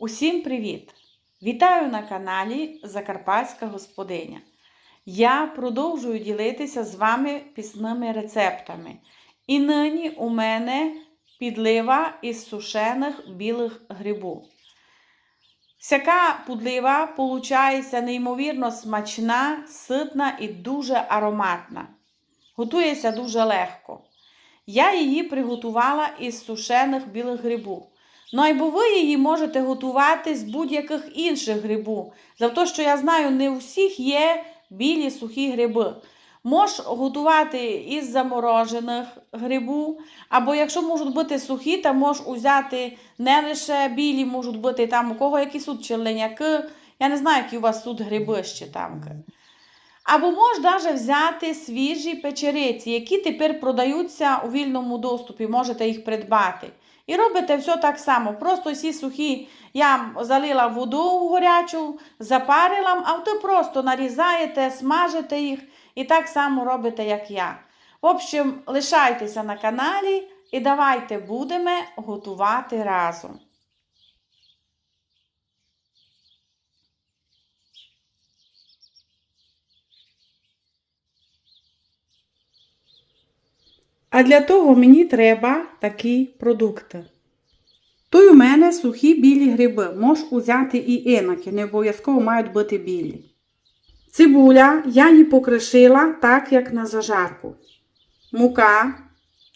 Усім привіт! Вітаю на каналі Закарпатська Господиня. Я продовжую ділитися з вами пісними рецептами. І нині у мене підлива із сушених білих грибів. Всяка пудлива получається неймовірно смачна, ситна і дуже ароматна. Готується дуже легко. Я її приготувала із сушених білих грибів. Ну, або ви її можете готувати з будь-яких інших грибів. За те, що я знаю, не у всіх є білі сухі гриби. Можеш готувати із заморожених грибів, або якщо можуть бути сухі, то можеш взяти не лише білі, можуть бути там у кого якісь тут черленяки. Я не знаю, які у вас тут гриби ще там. Або можеш навіть взяти свіжі печериці, які тепер продаються у вільному доступі, можете їх придбати. І робите все так само. Просто всі сухі я залила воду гарячу, запарила, а ви просто нарізаєте, смажите їх і так само робите, як я. В общем, лишайтеся на каналі і давайте будемо готувати разом. А для того мені треба такі продукти. Тут у мене сухі білі гриби. Можеш узяти і інаки, не обов'язково мають бути білі. Цибуля я її покришила так, як на зажарку. Мука,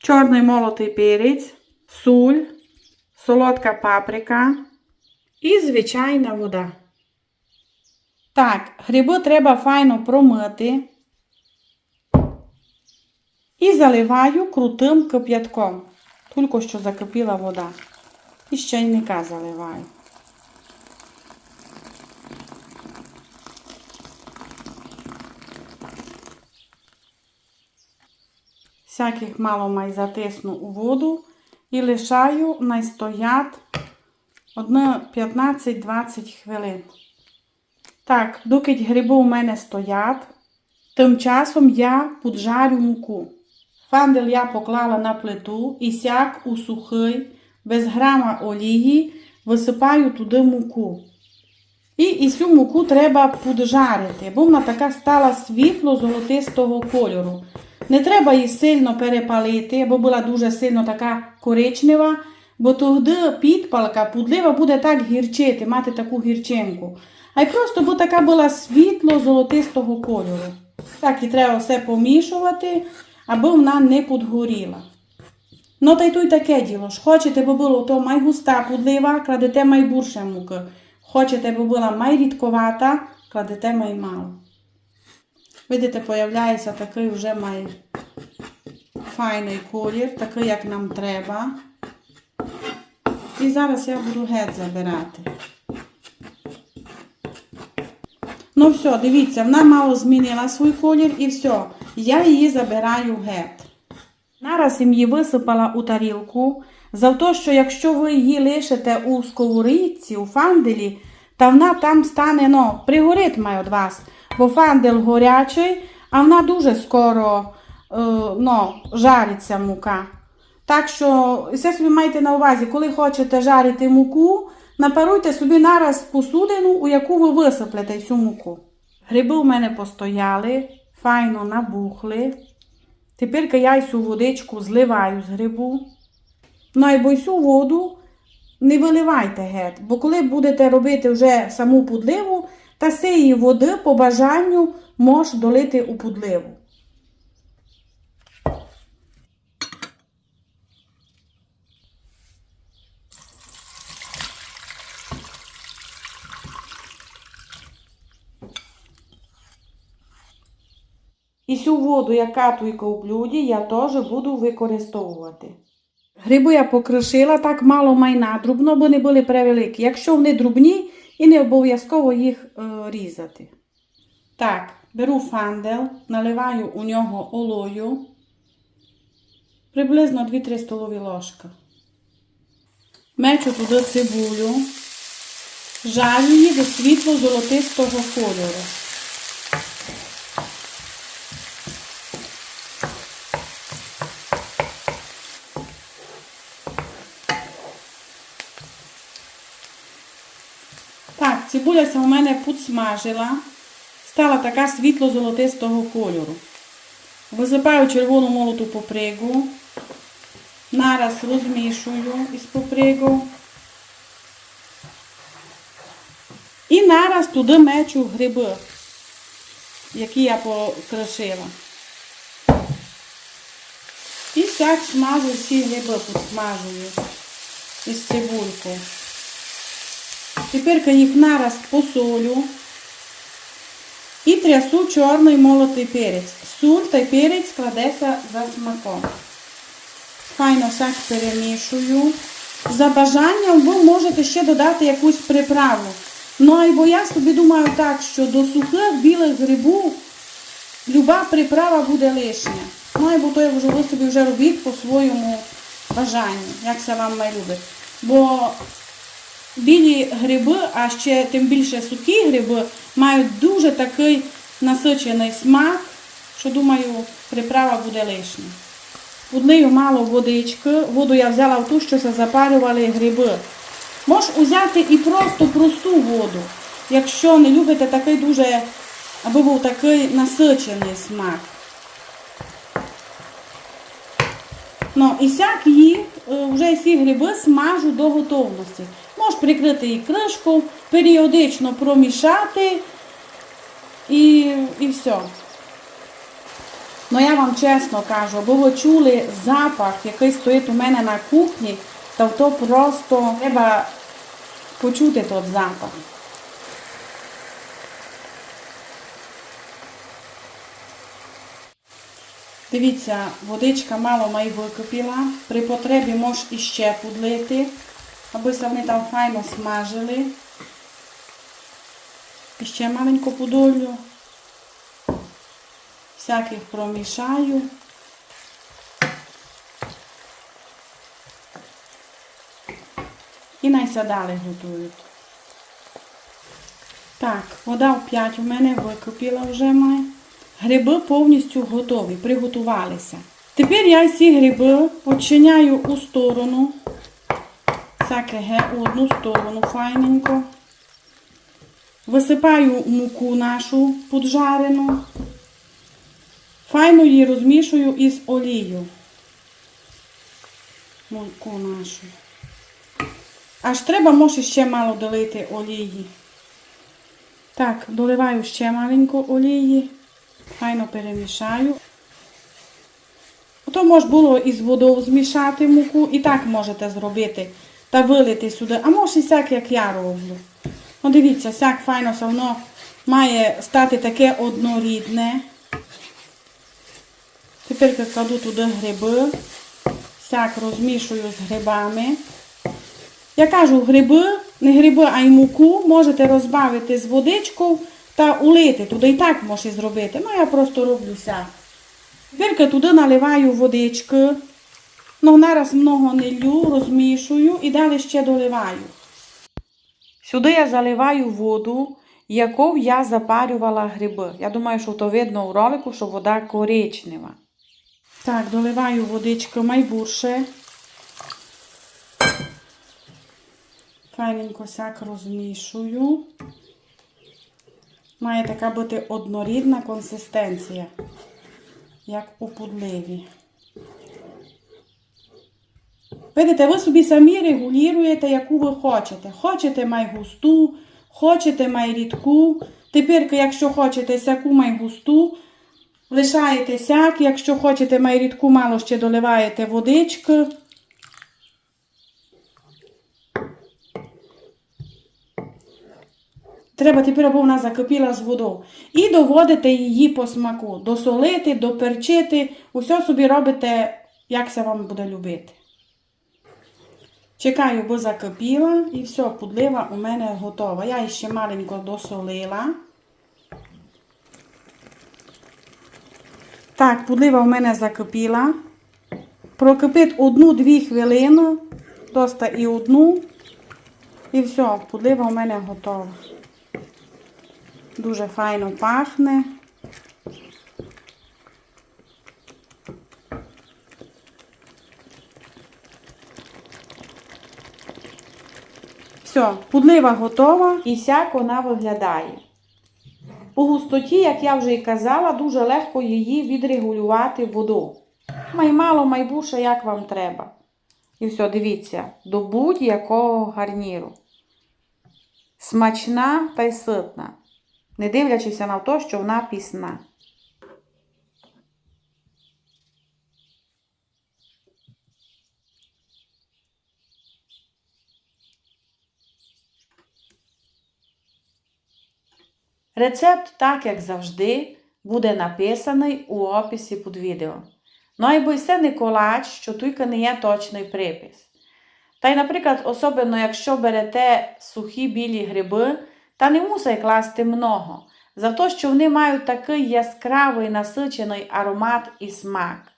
чорний молотий перець, суль, солодка паприка і звичайна вода. Так, гриби треба файно промити. І заливаю крутим кип'ятком. Тільки що закипіла вода. І з чайника заливаю. Всяких мало май затисну у воду і лишаю найстоять 15-20 хвилин. Так, доки гриби у мене стоять, тим часом я поджарю муку. Фандел я поклала на плиту і сяк у сухий, без грама олії, висипаю туди муку. І, і цю муку треба поджарити, бо вона така стала світло-золотистого кольору. Не треба її сильно перепалити, бо була дуже сильно така коричнева, бо тоді підпалка пудлива буде так гірчити, мати таку гірчинку. А й просто бо така була світло-золотистого кольору. Так і треба все помішувати, аби вона не подгоріла. Ну, та й тут таке діло. ж. Хочете, бо було то май густа пудлива, кладете май бурше муки. Хочете, бо була май рідковата, кладете май. Видите, появляється такий вже май файний колір, такий, як нам треба. І зараз я буду геть забирати. Ну все, дивіться, вона мало змінила свій колір і все. Я її забираю геть. Нараз її висипала у тарілку. За те, що якщо ви її лишите у сковорідці, у фанделі, то вона там стане, ну, пригорить має від вас. Бо фандел горячий, а вона дуже скоро е, ну, жариться мука. Так що, все собі майте на увазі, коли хочете жарити муку, напаруйте собі нараз посудину, у яку ви висиплете всю муку. Гриби у мене постояли, файно набухли. Тепер я цю водичку зливаю з грибу. Ну цю воду не виливайте геть, бо коли будете робити вже саму пудливу, та сиї води по бажанню можеш долити у пудливу. І цю воду, яка туйка у блюді, я теж буду використовувати. Гриби я покришила так мало майна, друбно, бо не були превеликі. Якщо вони друбні, і не обов'язково їх е, різати. Так, беру фандел, наливаю у нього олою, приблизно 2-3 столові ложки. Мечу туди цибулю, жарю її до світло-золотистого кольору. Цибуляся у мене підсмажила, стала така світло-золотистого кольору. Висипаю червону молоту попригу, нараз розмішую із попригу. І нараз туди мечу гриби, які я покришила. І так смажу всі гриби, підсмажую із цибулькою. Тепер їх нараз посолю і трясу чорний молотий перець. Суль та перець кладеться за смаком. Файно так перемішую. За бажанням ви можете ще додати якусь приправу. Ну, або я собі думаю так, що до сухих білих грибів люба приправа буде лишня. Ну, або то вже ви собі вже робіть по своєму бажанню, як це вам має любить. Бо білі гриби, а ще тим більше сухі гриби, мають дуже такий насичений смак, що, думаю, приправа буде лишня. Подлию мало водички. Воду я взяла в ту, що запарювали гриби. Можеш взяти і просто просту воду, якщо не любите такий дуже, аби був такий насичений смак. Ну, і сяк її, е, вже всі гриби смажу до готовності. Можеш прикрити її кришку, періодично промішати і, і все. Ну я вам чесно кажу, бо ви чули запах, який стоїть у мене на кухні, то то просто треба почути той запах. Дивіться, водичка мало май википіла. При потребі можеш іще подлити, аби вони там файно смажили. І ще маленько подолю. Всяких промішаю. І найся далі готують. Так, вода в 5 у мене википіла вже має. Гриби повністю готові, приготувалися. Тепер я ці гриби починяю у сторону. Всяке у одну сторону файненько. Висипаю муку нашу поджарену. Файно її розмішую із олією. Муку нашу. Аж треба, може, ще мало долити олії. Так, доливаю ще маленько олії. Файно перемішаю. То може було із водою змішати муку, і так можете зробити та вилити сюди. А може сяк, як я роблю. Ну, дивіться, сяк файно все одно має стати таке однорідне. Тепер кладу туди гриби, сяк розмішую з грибами. Я кажу, гриби, не гриби, а й муку можете розбавити з водичкою та улити. Туди і так можна зробити. Ну, я просто роблю сяк. Тепер туди наливаю водички. Ну, нараз много не лю, розмішую і далі ще доливаю. Сюди я заливаю воду, яку я запарювала гриби. Я думаю, що то видно у ролику, що вода коричнева. Так, доливаю водички майбурше. Файненько сяк розмішую. Має така бути однорідна консистенція, як у пудливі. Видите, ви собі самі регулюєте, яку ви хочете. Хочете май густу, хочете май рідку. Тепер, якщо хочете сяку май густу, лишаєте сяк, якщо хочете май рідку, мало ще доливаєте водички. Треба тепер, аби вона закипіла з водою. І доводите її по смаку. Досолити, доперчити. Усе собі робите, як це вам буде любити. Чекаю, бо закипіла. І все, пудлива у мене готова. Я ще маленько досолила. Так, пудлива у мене закипіла. Прокипить одну-дві хвилини. Доста і одну. І все, пудлива у мене готова. Дуже файно пахне. Все, пудлива готова і сяк вона виглядає. По густоті, як я вже і казала, дуже легко її відрегулювати воду. Май мало, як вам треба. І все, дивіться, до будь-якого гарніру. Смачна та й ситна, не дивлячись на те, що вона пісна. Рецепт, так як завжди, буде написаний у описі під відео. Ну і бойся не колач, що тільки не є точний припис. Та й, наприклад, особливо, якщо берете сухі білі гриби, та не мусить класти много, за те, що вони мають такий яскравий насичений аромат і смак.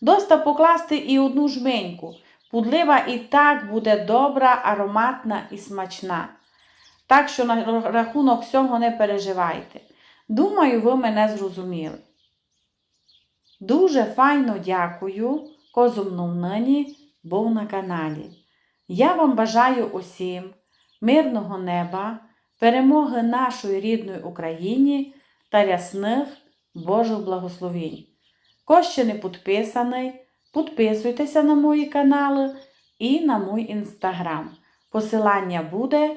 Доста покласти і одну жменьку. Пудлива і так буде добра, ароматна і смачна. Так що на рахунок цього не переживайте. Думаю, ви мене зрозуміли. Дуже файно дякую, козумну нині був на каналі. Я вам бажаю усім мирного неба, перемоги нашої рідної Україні та рясних Божих благословінь. Хто ще не підписаний, підписуйтеся на мої канали і на мій інстаграм. Посилання буде